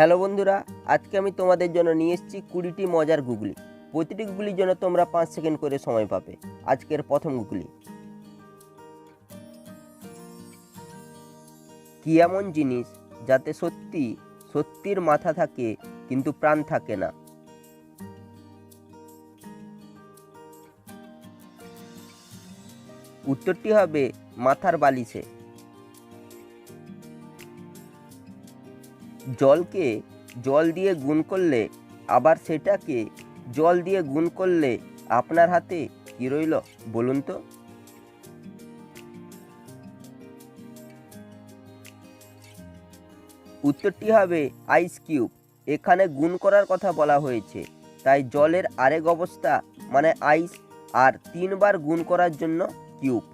Hello বন্ধুরা, আজকে আমি তোমাদের জন্য নিয়ে এসেছি কুড়িটি মজার গুগলি। প্রতিটি গুগলির জন্য তোমরা পাঁচ সেকেন্ড করে সময় পাবে আজকের প্রথম গুগলি। কি এমন জিনিস যাতে সত্যি, সত্যির মাথা থাকে কিন্তু প্রাণ থাকে না? উত্তরটি হবে মাথার বালিশে। জলকে জল দিয়ে গুণ করলে, আবার সেটাকে জল দিয়ে গুণ করলে আপনার হাতে কি রইল বলুন তো? উত্তরটি হবে আইস কিউব এখানে গুণ করার কথা বলা হয়েছে। তাই জলের আরেক অবস্থা মানে আইস আর তিনবার গুণ করার জন্য কিউব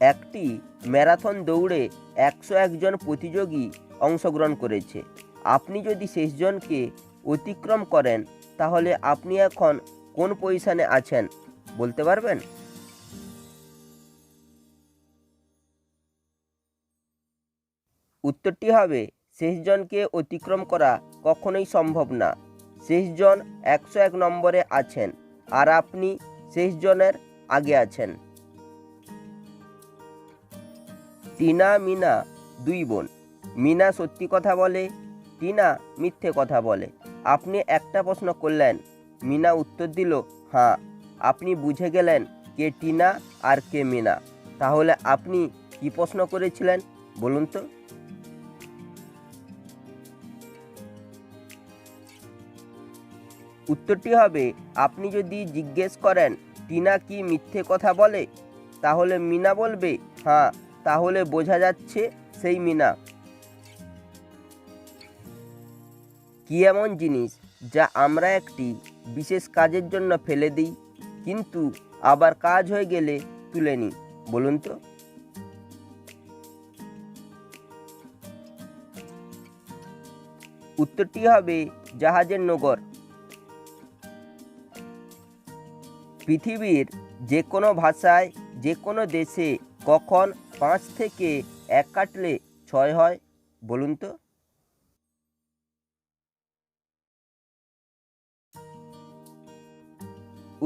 একটি ম্যারাথন দৌড়ে একশো একজন প্রতিযোগী অংশগ্রহণ করেছে। আপনি যদি শেষজনকে অতিক্রম করেন, তাহলে আপনি এখন কোন পজিশনে আছেন, বলতে পারবেন? উত্তরটি হবে, শেষজনকে অতিক্রম করা কখনোই সম্ভব না। শেষজন একশো এক নম্বরে আছেন, আর আপনি শেষজনের আগে আছেন। টিনা মিনা দুই বোন। মিনা সত্যি কথা বলে টিনা মিথ্যে কথা বলে। আপনি একটা প্রশ্ন করলেন, মিনা উত্তর দিল হ্যাঁ আপনি বুঝে গেলেন কে টিনা আর কে মিনা। তাহলে আপনি কি প্রশ্ন করেছিলেন, বলুন তো? উত্তরটি হবে, আপনি যদি জিজ্ঞেস করেন, টিনা কি মিথ্যে কথা বলে? তাহলে মিনা বলবে হ্যাঁ তাহলে বোঝা যাচ্ছে সেই মিনা। কি এমন জিনিস যা আমরা একটি বিশেষ কাজের জন্য ফেলে দিই, কিন্তু আবার কাজ হয়ে গেলে তুলে নিই, বলুন তো? উত্তরটি হবে জাহাজের নগর। পৃথিবীর যে কোনো ভাষায়, যে কোনো দেশে কখন পাঁচ থেকে এক কাটলে ছয় হয়, বলুন তো?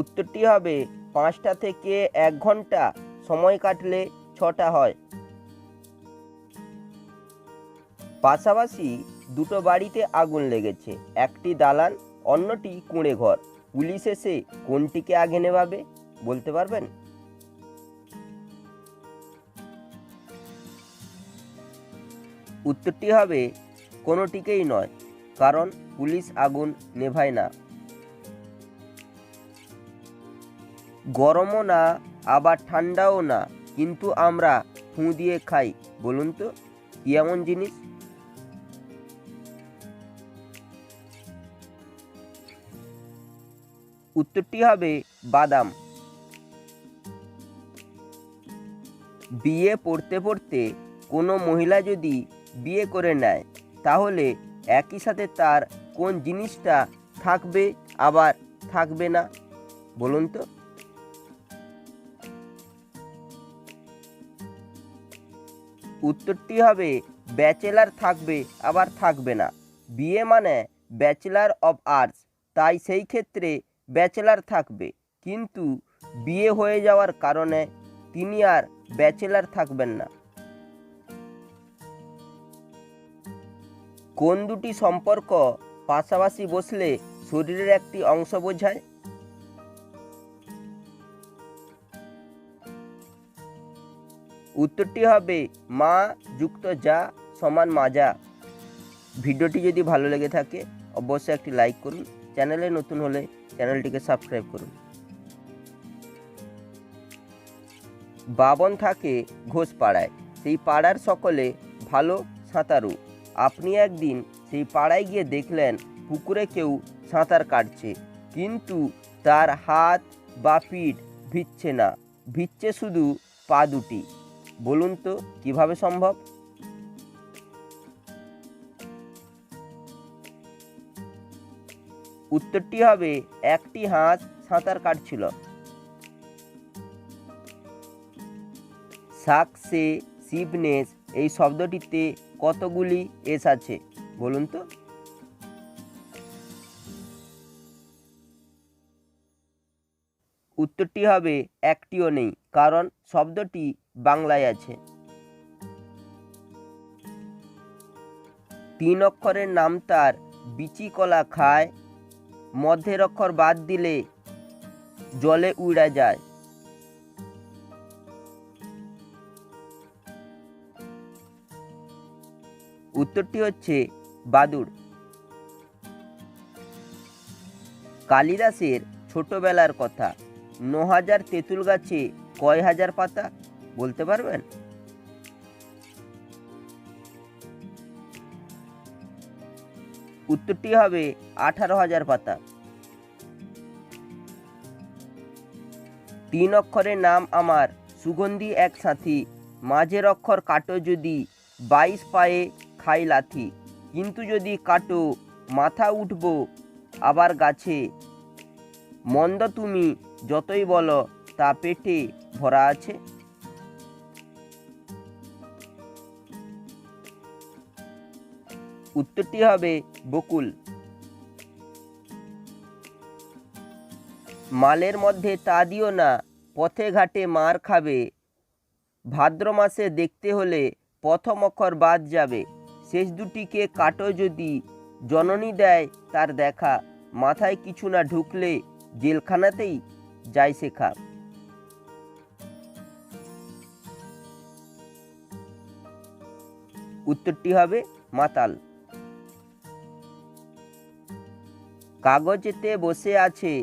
উত্তরটি হবে পাঁচটা থেকে এক ঘণ্টা, সময় কাটলে ছটা হয়। পাশাপাশি দুটো বাড়িতে আগুন লেগেছে, একটি দালান, অন্যটি কুঁড়ে ঘর পুলিশ এসে কোনটিকে আগে নেভাবে বলতে পারবেন? উত্তরটি হবে, কোনোটিকেই নয়, কারণ পুলিশ আগুন নেভায় না। গরমও না, আবার ঠান্ডাও না, কিন্তু আমরা ফুঁ দিয়ে খাই, বলুন তো, কি এমন জিনিস? উত্তরটি হবে, বাদাম। বিয়ে পড়তে পড়তে কোনো মহিলা যদি বিয়ে করে নেয়। তাহলে একই সাথে তার কোন জিনিসটা থাকবে আবার থাকবে না? বলুন তো। উত্তরটি হবে, ব্যাচেলার থাকবে আবার থাকবে না। বিয়ে মানে ব্যাচেলার অব আর্টস, তাই সেই ক্ষেত্রে ব্যাচেলার থাকবে। কিন্তু বিয়ে হয়ে যাওয়ার কারণে তিনি আর ব্যাচেলার থাকবেন না। কোন দুটি সম্পর্ক পাশাপাশি বসলে শরীরের একটি অংশ বোঝায়? উত্তরটি হবে মা যুক্ত যা সমান মাজা ভিডিওটি যদি ভালো লেগে থাকে, অবশ্যই একটি লাইক করুন। চ্যানেলে নতুন হলে চ্যানেলটিকে সাবস্ক্রাইব করুন। বাবন থাকে ঘোষ পাড়ায় সেই পাড়ার সকলে ভালো সাঁতারু। আপনি একদিন সেই পাড়ায় গিয়ে দেখলেন পুকুরে কেউ সাঁতার কাটছে। কিন্তু তার হাত বা পিঠ ভিজছে না, ভিজছে শুধু পা দুটি। বলুন তো, কীভাবে সম্ভব? উত্তরটি হবে, একটি হাঁস সাঁতার কাটছিল। সাকসে শিবনেস, এই শব্দটিতে কতগুলি এস আছে? বলুন তো। উত্তরটি হবে, একটিও নেই, কারণ শব্দটি বাংলায় আছে। তিন অক্ষরের নাম তার, বিচি কলা খায়, মধ্যের অক্ষর বাদ দিলে জলে উড়া যায়। উত্তরটি হচ্ছে বাদুড়। কালিদাসের ছোটবেলার কথা ন হাজার তেঁতুল গাছে কয় হাজার পাতা, বলতে পারবেন? উত্তরটি হবে আঠারো হাজার পাতা। তিন অক্ষরের নাম আমার, সুগন্ধি এক সাথী, মাঝের অক্ষর কাটো যদি, বাইশ পায়ে খাই লাথি কিন্তু যদি কাটো, মাথা উঠব আবার গাছে। মন্দ তুমি যতই বলো, তা পেটে ভরা আছে। উত্তরটি হবে বকুল। মালের মধ্যে তা দিও না, পথে ঘাটে মার খাবে। ভাদ্র মাসে দেখতে হলে প্রথম অক্ষর বাদ যাবে। শেষ দুটিকে কাটো যদি, জননী দেয় তার দেখা, মাথায় কিছু না ঢুকলে জেলখানাতেই যায় শেখা। উত্তরটি হবে মাতাল। কাগজেতে বসে আছে,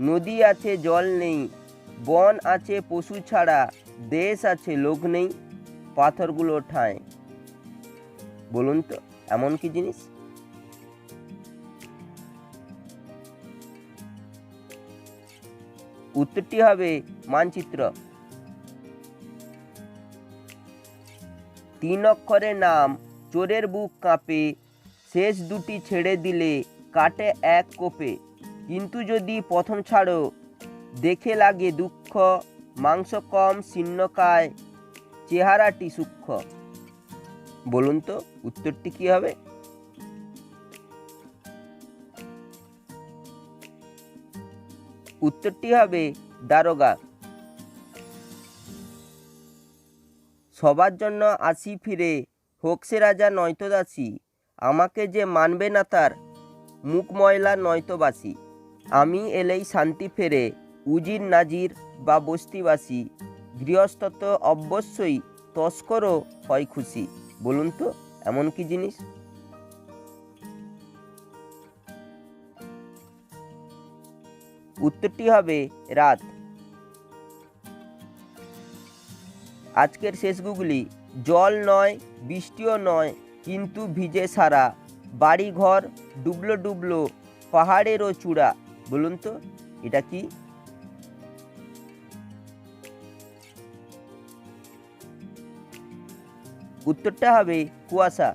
নদী আছে, জল নেই, বন আছে, পশু ছাড়া, দেশ আছে, লোক নেই, পাথরগুলো ঠায় বলুন তো, এমন কি জিনিস? উত্তরটি হবে মানচিত্র। তিন অক্ষরের নাম, চোরের বুক কাঁপে, শেষ দুটি ছেড়ে দিলে কাটে এক কোপে। কিন্তু যদি প্রথম ছাড়ো, দেখে লাগে দুঃখ, মাংস কম, শীর্ণকায়, চেহারাটি সূক্ষ্ম। বলুন তো, উত্তরটি কি হবে? উত্তরটি হবে দারোগা। সবার জন্য আসি ফিরে। হোক সে রাজা নয়তো দাসী আমাকে যে মানবে না তার মুখ ময়লা নয়তো বাসি আমি এলেই শান্তি ফেরে, উজির নাজির বা বস্তিবাসী। গৃহস্থ তো অবশ্যই তস্করও হয় খুশি। বলুন তো, এমন কি জিনিস? উত্তরটি হবে রাত। আজকের শেষ গুগলি, জল নয়, বৃষ্টিও নয়, কিন্তু ভিজে সারা। বাড়ি ঘর ডুবলো ডুবলো, পাহাড়েরও চূড়া। বলুন তো, এটা কি? উত্তরটা হবে কুয়াশা।